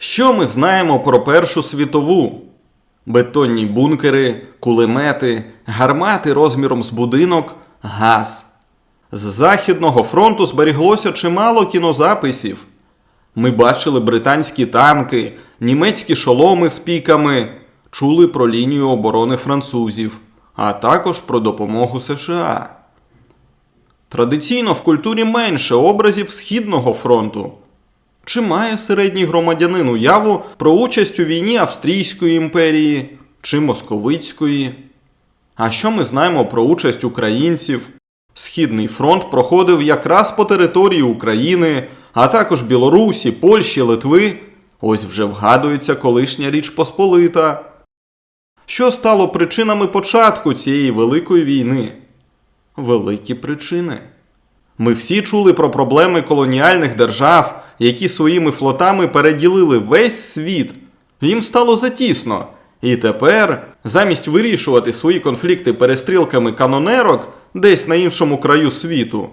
Що ми знаємо про Першу світову? Бетонні бункери, кулемети, гармати розміром з будинок, газ. З Західного фронту зберіглося чимало кінозаписів. Ми бачили британські танки, німецькі шоломи з піками, чули про лінію оборони французів, а також про допомогу США. Традиційно в культурі менше образів Східного фронту. Чи має середній громадянин уяву про участь у війні Австрійської імперії чи Московицької? А що ми знаємо про участь українців? Східний фронт проходив якраз по території України, а також Білорусі, Польщі, Литви. Ось вже вгадується колишня Річ Посполита. Що стало причинами початку цієї великої війни? Великі причини. Ми всі чули про проблеми колоніальних держав, які своїми флотами переділили весь світ. Їм стало затісно. І тепер, замість вирішувати свої конфлікти перестрілками канонерок десь на іншому краю світу,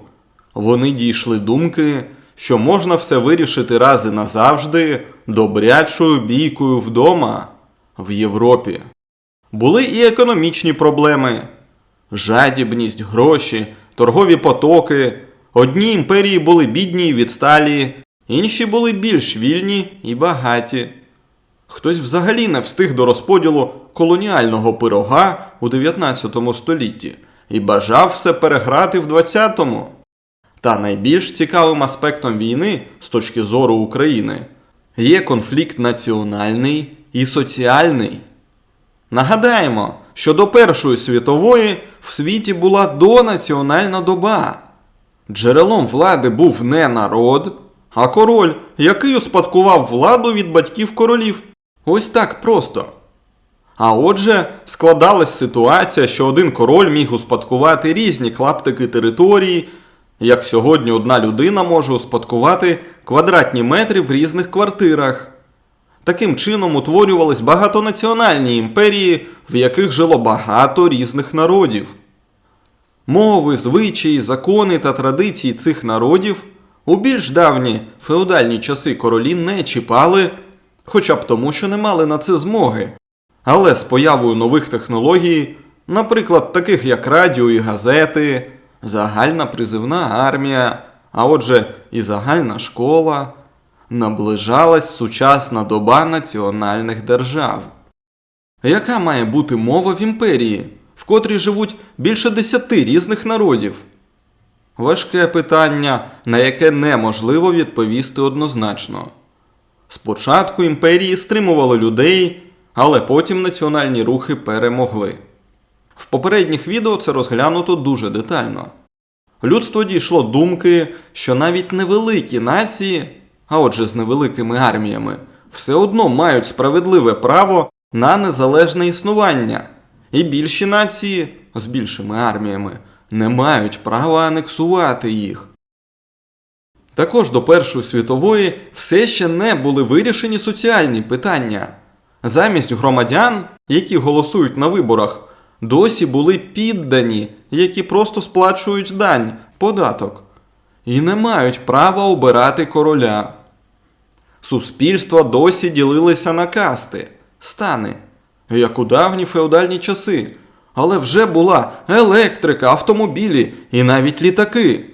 вони дійшли думки, що можна все вирішити раз і назавжди добрячою бійкою вдома в Європі. Були і економічні проблеми жадібність, гроші, торгові потоки. Одні імперії були бідні і відсталі, інші були більш вільні і багаті. Хтось взагалі не встиг до розподілу колоніального пирога у 19 столітті і бажав все переграти в 20-му. Та найбільш цікавим аспектом війни з точки зору України є конфлікт національний і соціальний. Нагадаємо, що до Першої світової в світі була донаціональна доба. Джерелом влади був не народ, а король, який успадкував владу від батьків королів. Ось так просто. А отже, складалась ситуація, що один король міг успадкувати різні клаптики території, як сьогодні одна людина може успадкувати квадратні метри в різних квартирах. Таким чином утворювались багатонаціональні імперії, в яких жило багато різних народів. Мови, звичаї, закони та традиції цих народів у більш давні феодальні часи королі не чіпали, хоча б тому, що не мали на це змоги. Але з появою нових технологій, наприклад, таких як радіо і газети, загальна призивна армія, а отже, і загальна школа, наближалась сучасна доба національних держав. Яка має бути мова в імперії, в котрій живуть більше десяти різних народів? Важке питання, на яке неможливо відповісти однозначно. Спочатку імперії стримували людей, але потім національні рухи перемогли. В попередніх відео це розглянуто дуже детально. Людство дійшло думки, що навіть невеликі нації, а отже з невеликими арміями, все одно мають справедливе право на незалежне існування, і більші нації з більшими арміями не мають права анексувати їх. Також до Першої світової все ще не були вирішені соціальні питання. Замість громадян, які голосують на виборах, досі були піддані, які просто сплачують дань, податок, і не мають права обирати короля. Суспільства досі ділилися на касти, стани, як у давні феодальні часи. Але вже була електрика, автомобілі і навіть літаки.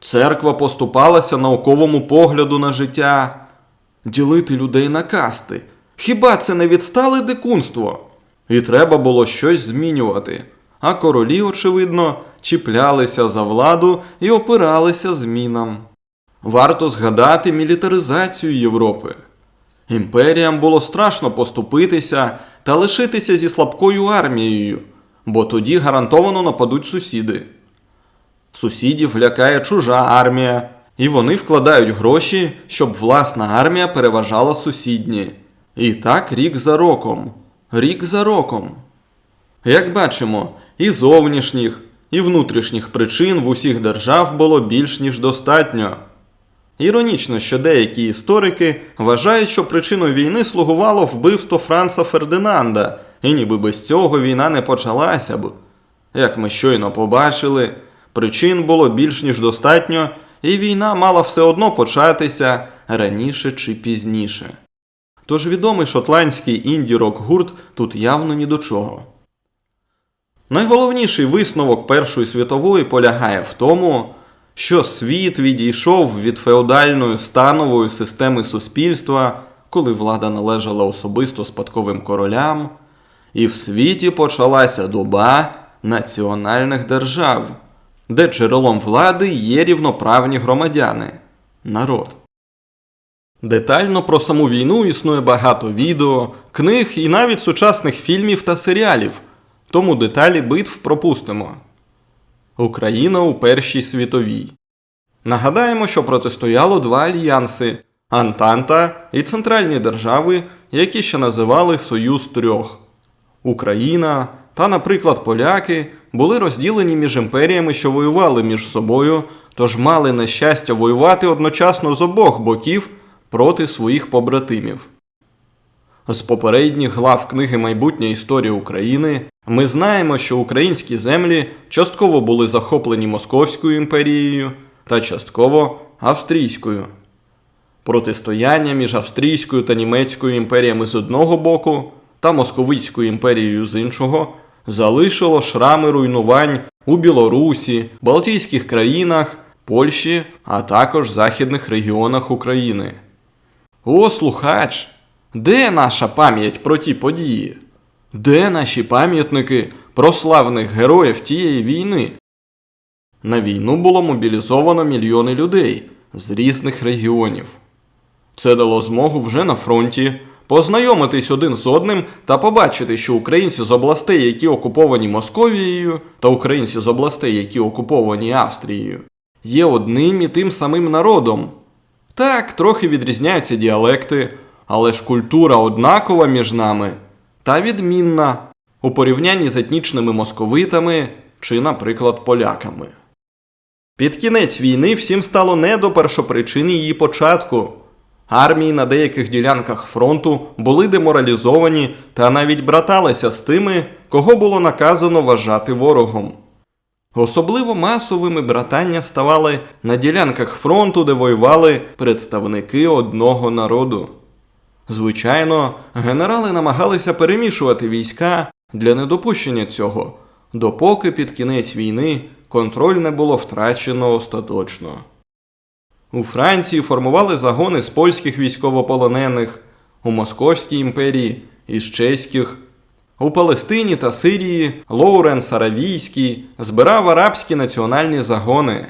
Церква поступалася науковому погляду на життя. Ділити людей на касти. Хіба це не відстале дикунство? І треба було щось змінювати. А королі, очевидно, чіплялися за владу і опиралися змінам. Варто згадати мілітаризацію Європи. Імперіям було страшно поступитися та лишитися зі слабкою армією, бо тоді гарантовано нападуть сусіди. Сусідів лякає чужа армія, і вони вкладають гроші, щоб власна армія переважала сусідні. І так рік за роком, рік за роком. Як бачимо, і зовнішніх, і внутрішніх причин в усіх держав було більш ніж достатньо. Іронічно, що деякі історики вважають, що причиною війни слугувало вбивство Франца Фердинанда, і ніби без цього війна не почалася б. Як ми щойно побачили, причин було більш ніж достатньо, і війна мала все одно початися раніше чи пізніше. Тож відомий шотландський інді-рок гурт тут явно ні до чого. Найголовніший висновок Першої світової полягає в тому, що світ відійшов від феодальної станової системи суспільства, коли влада належала особисто спадковим королям, і в світі почалася доба національних держав, де джерелом влади є рівноправні громадяни народ. Детально про саму війну існує багато відео, книг і навіть сучасних фільмів та серіалів, тому деталі битв пропустимо. Україна у Першій світовій. Нагадаємо, що протистояло два альянси Антанта і центральні держави, які ще називали Союз трьох. Україна та, наприклад, поляки були розділені між імперіями, що воювали між собою, тож мали нещастя воювати одночасно з обох боків проти своїх побратимів. З попередніх глав книги Майбутня історія України ми знаємо, що українські землі частково були захоплені Московською імперією та частково Австрійською. Протистояння між Австрійською та Німецькою імперіями з одного боку та Московицькою імперією з іншого залишило шрами руйнувань у Білорусі, Балтійських країнах, Польщі, а також західних регіонах України. О, слухач! Де наша пам'ять про ті події? Де наші пам'ятники про славних героїв тієї війни? На війну було мобілізовано мільйони людей з різних регіонів. Це дало змогу вже на фронті познайомитись один з одним та побачити, що українці з областей, які окуповані Московією, та українці з областей, які окуповані Австрією, є одним і тим самим народом. Так, трохи відрізняються діалекти, але ж культура однакова між нами та відмінна у порівнянні з етнічними московитами чи, наприклад, поляками. Під кінець війни всім стало не до першопричини її початку. Армії на деяких ділянках фронту були деморалізовані та навіть браталися з тими, кого було наказано вважати ворогом. Особливо масовими братання ставали на ділянках фронту, де воювали представники одного народу. Звичайно, генерали намагалися перемішувати війська для недопущення цього, допоки під кінець війни контроль не було втрачено остаточно. У Франції формували загони з польських військовополонених, у Московській імперії із чеських. У Палестині та Сирії Лоуренс Аравійський збирав арабські національні загони.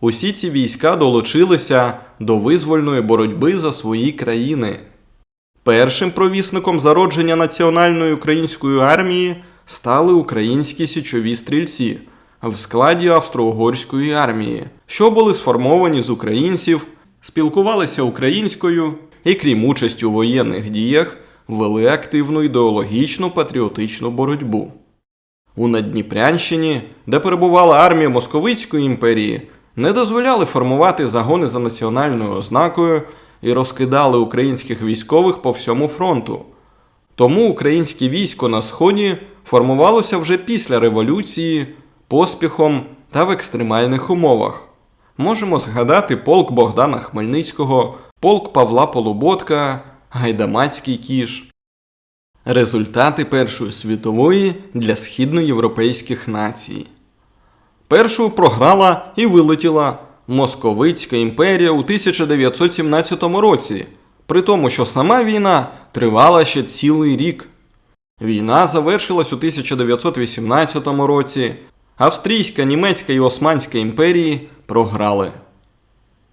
Усі ці війська долучилися до визвольної боротьби за свої країни. Першим провісником зародження національної української армії стали українські січові стрільці в складі Австро-Угорської армії, що були сформовані з українців, спілкувалися українською і, крім участі у воєнних діях, вели активну ідеологічну патріотичну боротьбу. У Надніпрянщині, де перебувала армія Московицької імперії, не дозволяли формувати загони за національною ознакою і розкидали українських військових по всьому фронту. Тому українське військо на Сході формувалося вже після революції, поспіхом та в екстремальних умовах. Можемо згадати полк Богдана Хмельницького, полк Павла Полуботка, Гайдамацький кіш. Результати Першої світової для східноєвропейських націй. Першою програла і вилетіла Московицька імперія у 1917 році, при тому, що сама війна тривала ще цілий рік. Війна завершилась у 1918 році. Австрійська, німецька і Османська імперії програли.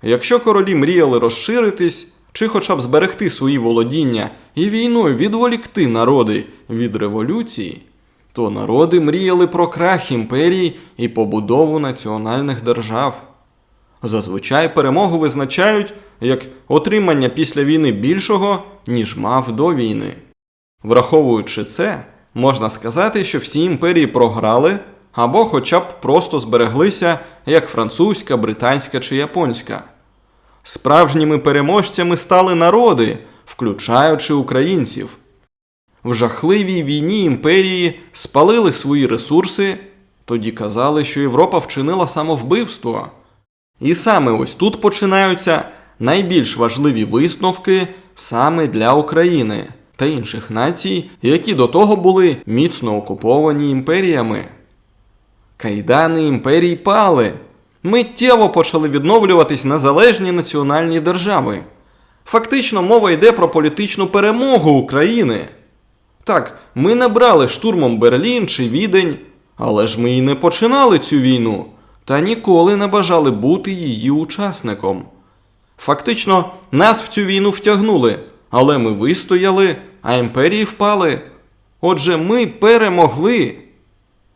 Якщо королі мріяли розширитись чи хоча б зберегти свої володіння і війною відволікти народи від революції, то народи мріяли про крах імперії і побудову національних держав. Зазвичай перемогу визначають як отримання після війни більшого, ніж мав до війни. Враховуючи це, можна сказати, що всі імперії програли або хоча б просто збереглися як французька, британська чи японська. Справжніми переможцями стали народи, включаючи українців. В жахливій війні імперії спалили свої ресурси, тоді казали, що Європа вчинила самовбивство. І саме ось тут починаються найбільш важливі висновки саме для України та інших націй, які до того були міцно окуповані імперіями. Кайдани імперій пали. Миттєво почали відновлюватись незалежні національні держави. Фактично мова йде про політичну перемогу України. Так, ми не брали штурмом Берлін чи Відень, але ж ми і не починали цю війну та ніколи не бажали бути її учасником. Фактично, нас в цю війну втягнули, але ми вистояли, а імперії впали. Отже, ми перемогли.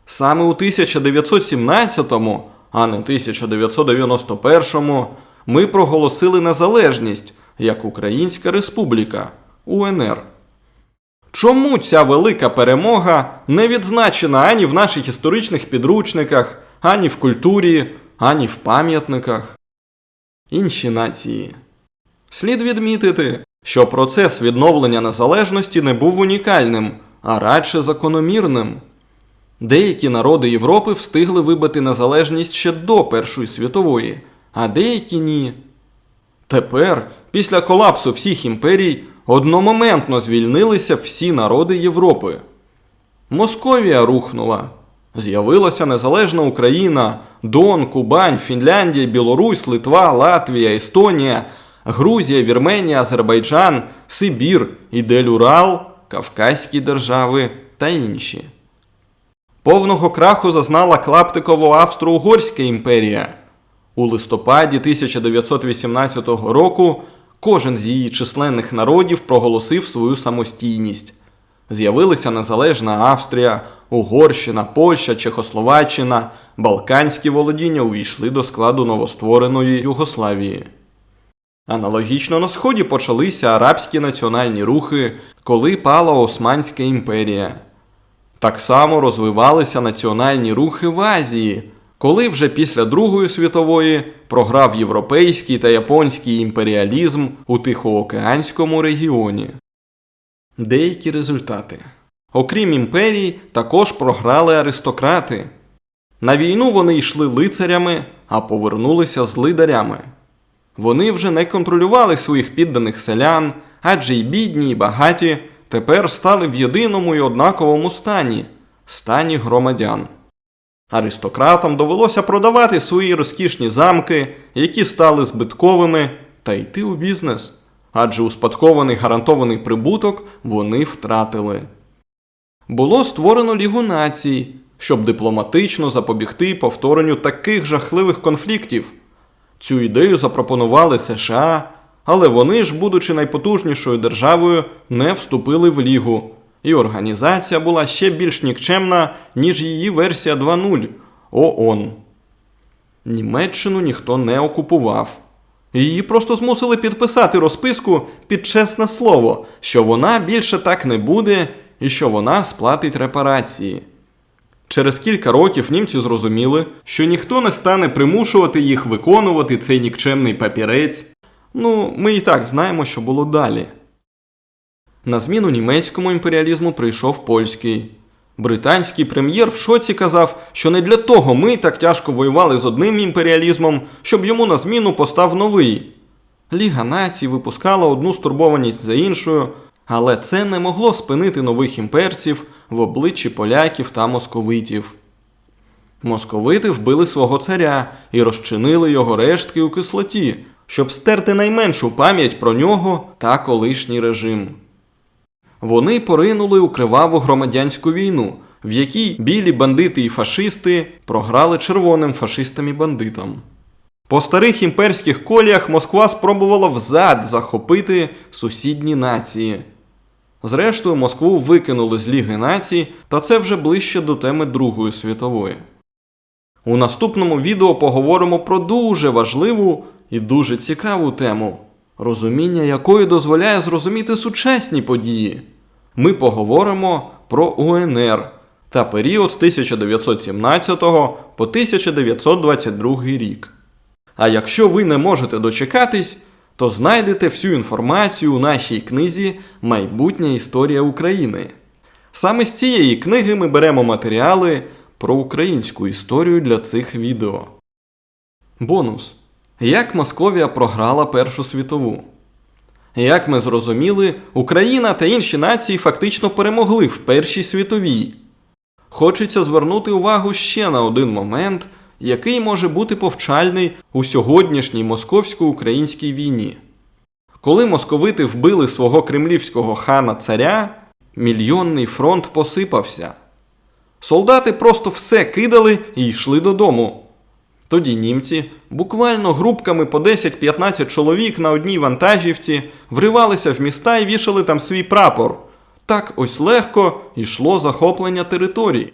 Саме у 1917-му, а не 1991-му, ми проголосили незалежність як Українська Республіка УНР. Чому ця велика перемога не відзначена ані в наших історичних підручниках, ані в культурі, ані в пам'ятниках? Інші нації. Слід відмітити, що процес відновлення незалежності не був унікальним, а радше закономірним. Деякі народи Європи встигли вибити незалежність ще до Першої світової, а деякі ні. Тепер, після колапсу всіх імперій, одномоментно звільнилися всі народи Європи. Московія рухнула. З'явилася незалежна Україна, Дон, Кубань, Фінляндія, Білорусь, Литва, Латвія, Естонія, Грузія, Вірменія, Азербайджан, Сибір, Ідель-Урал, Кавказькі держави та інші. Повного краху зазнала Клаптиково-Австро-Угорська імперія. У листопаді 1918 року кожен з її численних народів проголосив свою самостійність. З'явилися незалежна Австрія, Угорщина, Польща, Чехословаччина, Балканські володіння увійшли до складу новоствореної Югославії. Аналогічно на сході почалися арабські національні рухи, коли пала Османська імперія. Так само розвивалися національні рухи в Азії, коли вже після Другої світової програв європейський та японський імперіалізм у Тихоокеанському регіоні. Деякі результати. Окрім імперій, також програли аристократи. На війну вони йшли лицарями, а повернулися з лидарями. Вони вже не контролювали своїх підданих селян, адже й бідні, і багаті тепер стали в єдиному і однаковому стані стані громадян. Аристократам довелося продавати свої розкішні замки, які стали збитковими, та йти у бізнес, адже успадкований гарантований прибуток вони втратили. Було створено Лігу націй, щоб дипломатично запобігти повторенню таких жахливих конфліктів. Цю ідею запропонували США, але вони ж, будучи найпотужнішою державою, не вступили в лігу, і організація була ще більш нікчемна, ніж її версія 2.0 ООН. Німеччину ніхто не окупував. Її просто змусили підписати розписку під чесне слово, що вона більше так не буде і що вона сплатить репарації. Через кілька років німці зрозуміли, що ніхто не стане примушувати їх виконувати цей нікчемний папірець. Ну, ми і так знаємо, що було далі. На зміну німецькому імперіалізму прийшов польський. Британський прем'єр в шоці казав, що не для того ми так тяжко воювали з одним імперіалізмом, щоб йому на зміну постав новий. Ліга націй випускала одну стурбованість за іншою, але це не могло спинити нових імперців в обличчі поляків та московитів. Московити вбили свого царя і розчинили його рештки у кислоті, щоб стерти найменшу пам'ять про нього та колишній режим. Вони поринули у криваву громадянську війну, в якій білі бандити і фашисти програли червоним фашистам і бандитам. По старих імперських коліях Москва спробувала взад захопити сусідні нації. Зрештою, Москву викинули з Ліги націй, та це вже ближче до теми Другої світової. У наступному відео поговоримо про дуже важливу і дуже цікаву тему, розуміння якої дозволяє зрозуміти сучасні події. Ми поговоримо про УНР та період з 1917 по 1922 рік. А якщо ви не можете дочекатись, то знайдете всю інформацію у нашій книзі Майбутня історія України. Саме з цієї книги ми беремо матеріали про українську історію для цих відео. Бонус. Як Московія програла Першу світову? Як ми зрозуміли, Україна та інші нації фактично перемогли в Першій світовій. Хочеться звернути увагу ще на один момент, який може бути повчальний у сьогоднішній московсько-українській війні. Коли московити вбили свого кремлівського хана царя, мільйонний фронт посипався. Солдати просто все кидали і йшли додому. Тоді німці, буквально групками по 10-15 чоловік на одній вантажівці, вривалися в міста і вішали там свій прапор. Так ось легко йшло захоплення територій.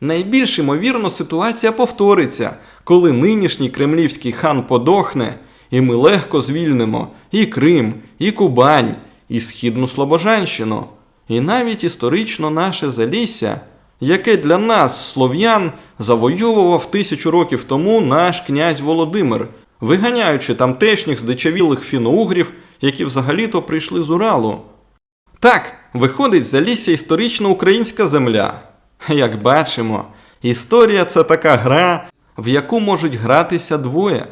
Найбільш ймовірно ситуація повториться, коли нинішній кремлівський хан подохне, і ми легко звільнимо і Крим, і Кубань, і Східну Слобожанщину, і навіть історично наше Залісся, яке для нас, слов'ян, завойовував тисячу років тому наш князь Володимир, виганяючи тамтешніх здичавілих фіноугрів, які взагалі-то прийшли з Уралу. Так, виходить Залісся історично українська земля. Як бачимо, історія це така гра, в яку можуть гратися двоє.